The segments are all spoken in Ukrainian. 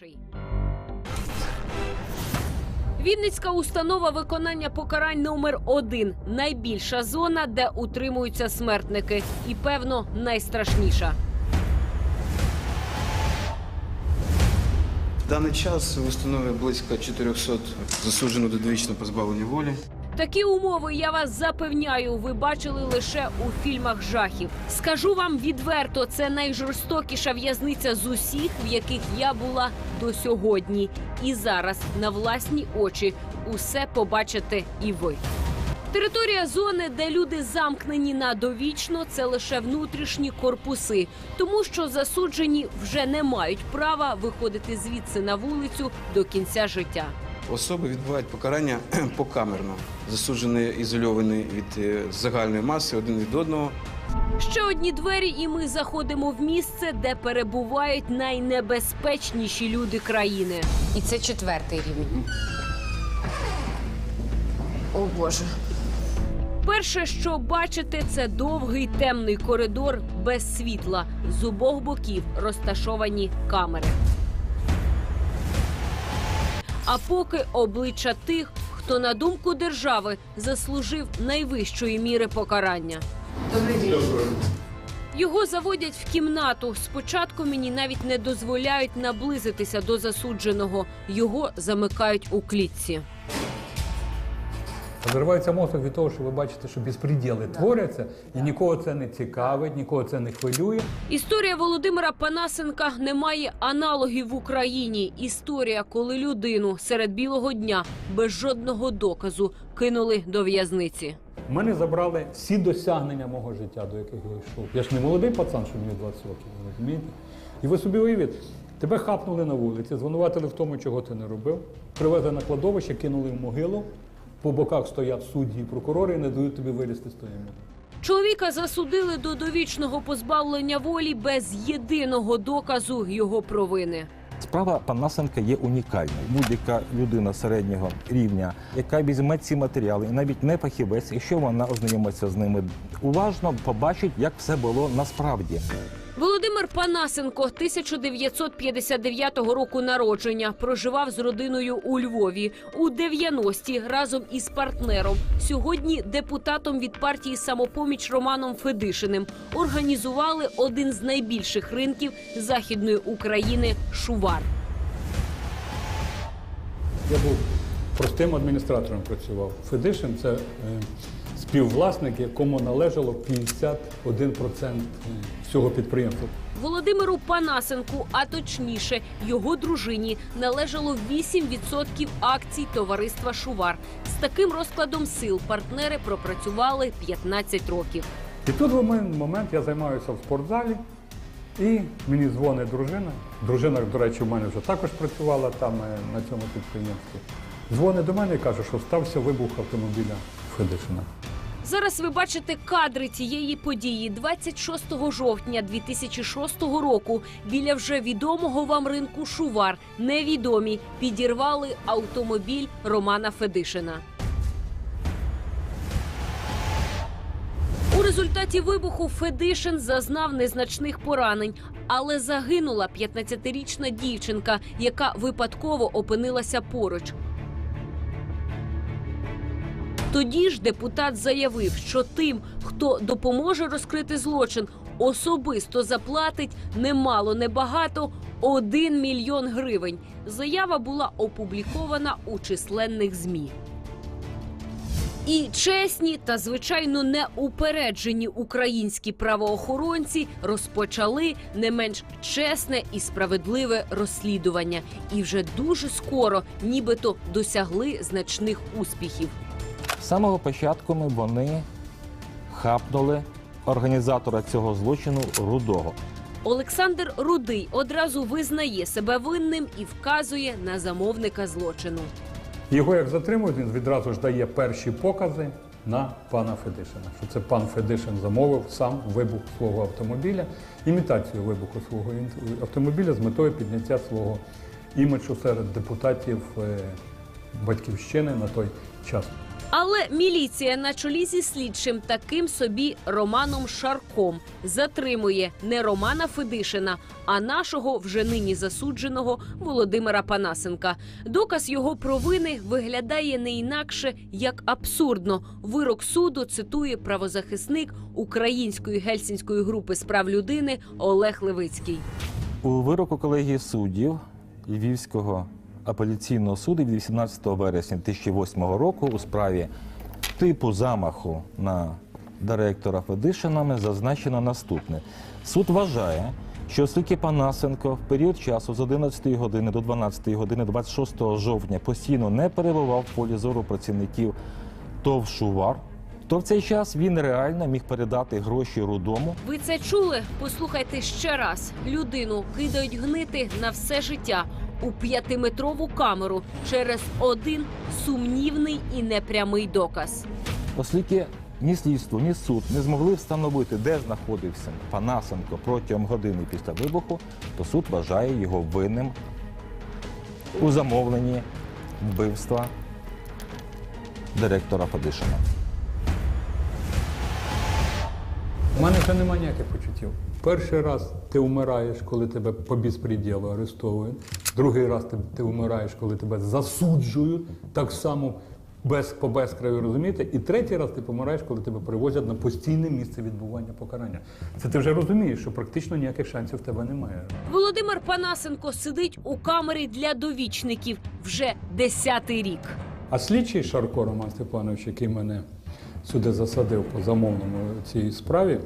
перший. Вінницька установа виконання покарань номер 1 найбільша зона, де утримуються смертники, і певно найстрашніша. В даний час в установі близько 400 засуджено до довічного позбавлення волі. Такі умови я вас запевняю, ви бачили лише у фільмах жахів. Скажу вам відверто, це найжорстокіша в'язниця з усіх, в яких я була до сьогодні. І зараз на власні очі усе побачите і ви. Територія зони, де люди замкнені на довічно, це лише внутрішні корпуси, тому що засуджені вже не мають права виходити звідси на вулицю до кінця життя. Особи відбувають покарання покамерно. Засуджений ізольований від е, загальної маси один від одного. Ще одні двері, і ми заходимо в місце, де перебувають найнебезпечніші люди країни. І це четвертий рівень. О Боже. Перше, що бачите, це довгий темний коридор без світла. З обох боків розташовані камери. А поки обличчя тих, хто на думку держави заслужив найвищої міри покарання. Його заводять в кімнату. Спочатку мені навіть не дозволяють наблизитися до засудженого. Його замикають у клітці. Розривається мозок від того, що ви бачите, що безпреділи творяться, і нікого це не цікавить, нікого це не хвилює. Історія Володимира Панасенка не має аналогів в Україні. Історія, коли людину серед білого дня без жодного доказу кинули до в'язниці. У мене забрали всі досягнення мого життя, до яких я йшов. Я ж не молодий пацан, що мені 20 років, розумієте? І ви собі уявіть, тебе хапнули на вулиці, звинуватили в тому, чого ти не робив, привезли на кладовище, кинули в могилу, по боках стоять судді і прокурори і не дають тобі вилізти з тої могили. Чоловіка засудили до довічного позбавлення волі без єдиного доказу його провини. Справа Панасенка є унікальною. Будь-яка людина середнього рівня, яка візьме ці матеріали, і навіть не фахівець, якщо вона ознайомиться з ними уважно, побачить, як все було насправді. Володимир Панасенко 1959 року народження проживав з родиною у Львові у 90-ті разом із партнером. Сьогодні депутатом від партії самопоміч Романом Федишиним організували один з найбільших ринків західної України Шувар. Я був простим адміністратором працював. Федишин це е, співвласник, якому належало 51% всього підприємства. Володимиру Панасенку, а точніше, його дружині належало 8% акцій товариства Шувар. З таким розкладом сил партнери пропрацювали 15 років. І тут в один момент я займаюся в спортзалі, і мені дзвонить дружина. Дружина, до речі, в мене вже також працювала там е, на цьому підприємстві. Дзвонить до мене і каже, що стався вибух автомобіля Федишина. Зараз ви бачите кадри цієї події 26 жовтня 2006 року. Біля вже відомого вам ринку Шувар невідомі підірвали автомобіль Романа Федишина. У результаті вибуху Федишин зазнав незначних поранень, але загинула 15-річна дівчинка, яка випадково опинилася поруч. Тоді ж депутат заявив, що тим, хто допоможе розкрити злочин, особисто заплатить немало, небагато один мільйон гривень. Заява була опублікована у численних змі. І чесні та звичайно неупереджені українські правоохоронці розпочали не менш чесне і справедливе розслідування, і вже дуже скоро, нібито досягли значних успіхів. З самого початку ми вони хапнули організатора цього злочину Рудого. Олександр Рудий одразу визнає себе винним і вказує на замовника злочину. Його як затримують, він відразу ж дає перші покази на пана Федишина. Що це пан Федишин замовив сам вибух свого автомобіля, імітацію вибуху свого автомобіля з метою підняття свого іміджу серед депутатів е, батьківщини на той час. Але міліція на чолі зі слідчим таким собі Романом Шарком затримує не Романа Федишина, а нашого вже нині засудженого Володимира Панасенка. Доказ його провини виглядає не інакше як абсурдно. Вирок суду цитує правозахисник української гельсінської групи з прав людини Олег Левицький. У вироку колегії суддів Львівського апеляційного суду від 18 вересня 2008 року у справі типу замаху на директора Федишинами зазначено наступне. Суд вважає, що оскільки Панасенко в період часу з 11 години до 12 години 26 жовтня постійно не перебував в полі зору працівників ТОВ «Шувар», то в цей час він реально міг передати гроші рудому Ви це чули? Послухайте ще раз. Людину кидають гнити на все життя у п'ятиметрову камеру через один сумнівний і непрямий доказ. Оскільки ні слідство, ні суд не змогли встановити, де знаходився Панасенко протягом години після вибуху, то суд вважає його винним у замовленні вбивства директора Фадишина. У мене вже немає ніяких почуттів. Перший раз ти вмираєш, коли тебе по безпреділу арестовують. Другий раз ти, ти вмираєш, коли тебе засуджують, так само без, по безкраю, розумієте? І третій раз ти помираєш, коли тебе привозять на постійне місце відбування покарання. Це ти вже розумієш, що практично ніяких шансів в тебе немає. Володимир Панасенко сидить у камері для довічників вже десятий рік. А слідчий Шарко Роман Степанович, який мене сюди засадив по замовному цій справі,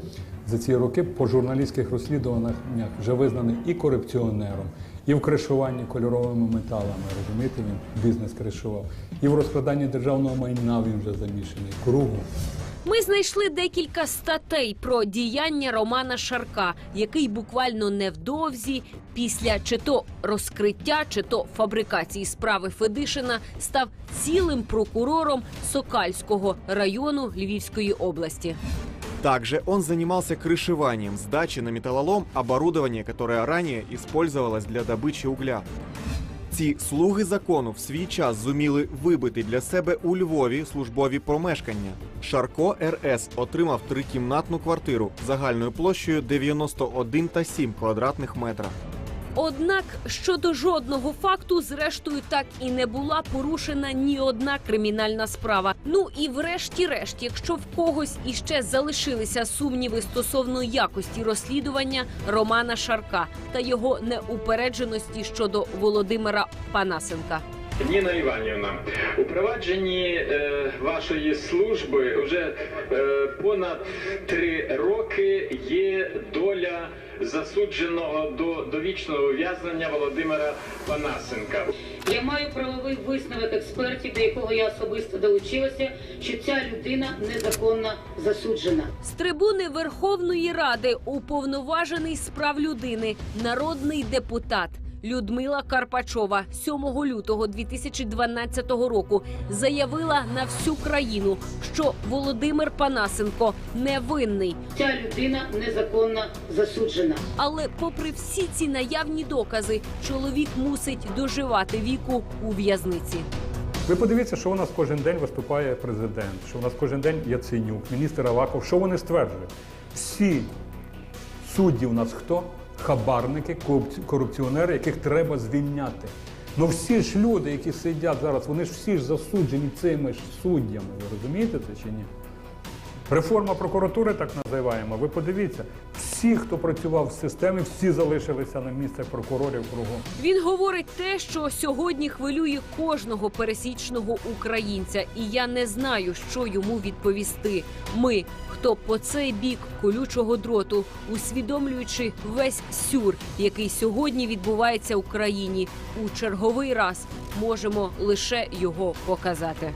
за ці роки по журналістських розслідуваннях вже визнаний і корупціонером, і в кришуванні кольоровими металами. Розумієте, він бізнес кришував, і в розкраданні державного майна він вже замішаний. Кругом. Ми знайшли декілька статей про діяння Романа Шарка, який буквально невдовзі після чи то розкриття, чи то фабрикації справи Федишина став цілим прокурором Сокальського району Львівської області. Также он занимался крышеванием сдачи на металлолом оборудования, которое ранее использовалось для добычи угля. Ці слуги закону в свій час зуміли вибити для себе у Львові службові помешкання. Шарко РС отримав трикімнатну квартиру загальною площею 91,7 квадратних метра. Однак щодо жодного факту, зрештою, так і не була порушена ні одна кримінальна справа. Ну і врешті-решт, якщо в когось іще залишилися сумніви стосовно якості розслідування Романа Шарка та його неупередженості щодо Володимира Панасенка. Ніна Іванівна, у провадженні е, вашої служби вже е, понад три роки є доля засудженого до довічного ув'язнення Володимира Панасенка. Я маю правовий висновок експертів, до якого я особисто долучилася, що ця людина незаконно засуджена. З трибуни Верховної Ради уповноважений з прав людини, народний депутат Людмила Карпачова 7 лютого 2012 року заявила на всю країну, що Володимир Панасенко невинний. Ця людина незаконно засуджена. Але, попри всі ці наявні докази, чоловік мусить доживати віку у в'язниці. Ви подивіться, що у нас кожен день виступає президент, що у нас кожен день Яценюк, міністр Аваков. Що вони стверджують? Всі судді у нас хто? Хабарники, корупціонери, яких треба звільняти. Ну всі ж люди, які сидять зараз, вони ж всі ж засуджені цими ж суддями. Ви розумієте це чи ні? Реформа прокуратури, так називаємо. Ви подивіться, всі, хто працював в системі, всі залишилися на місцях прокурорів кругом. Він говорить те, що сьогодні хвилює кожного пересічного українця, і я не знаю, що йому відповісти. Ми, хто по цей бік колючого дроту, усвідомлюючи весь сюр, який сьогодні відбувається в країні, у черговий раз можемо лише його показати.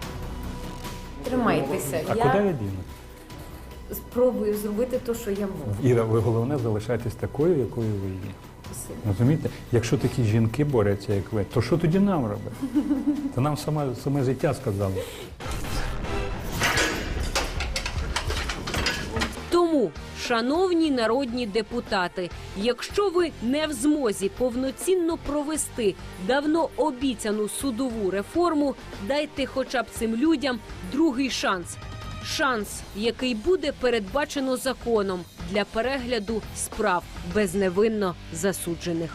Тримайтеся. А я куди я діну? спробую зробити те, що я можу. Іра, ви головне залишайтесь такою, якою ви є. Розумієте? Якщо такі жінки борються, як ви, то що тоді нам робити? Та нам саме, саме життя сказало. Тому, шановні народні депутати, якщо ви не в змозі повноцінно провести давно обіцяну судову реформу, дайте хоча б цим людям другий шанс шанс, який буде передбачено законом для перегляду справ безневинно засуджених.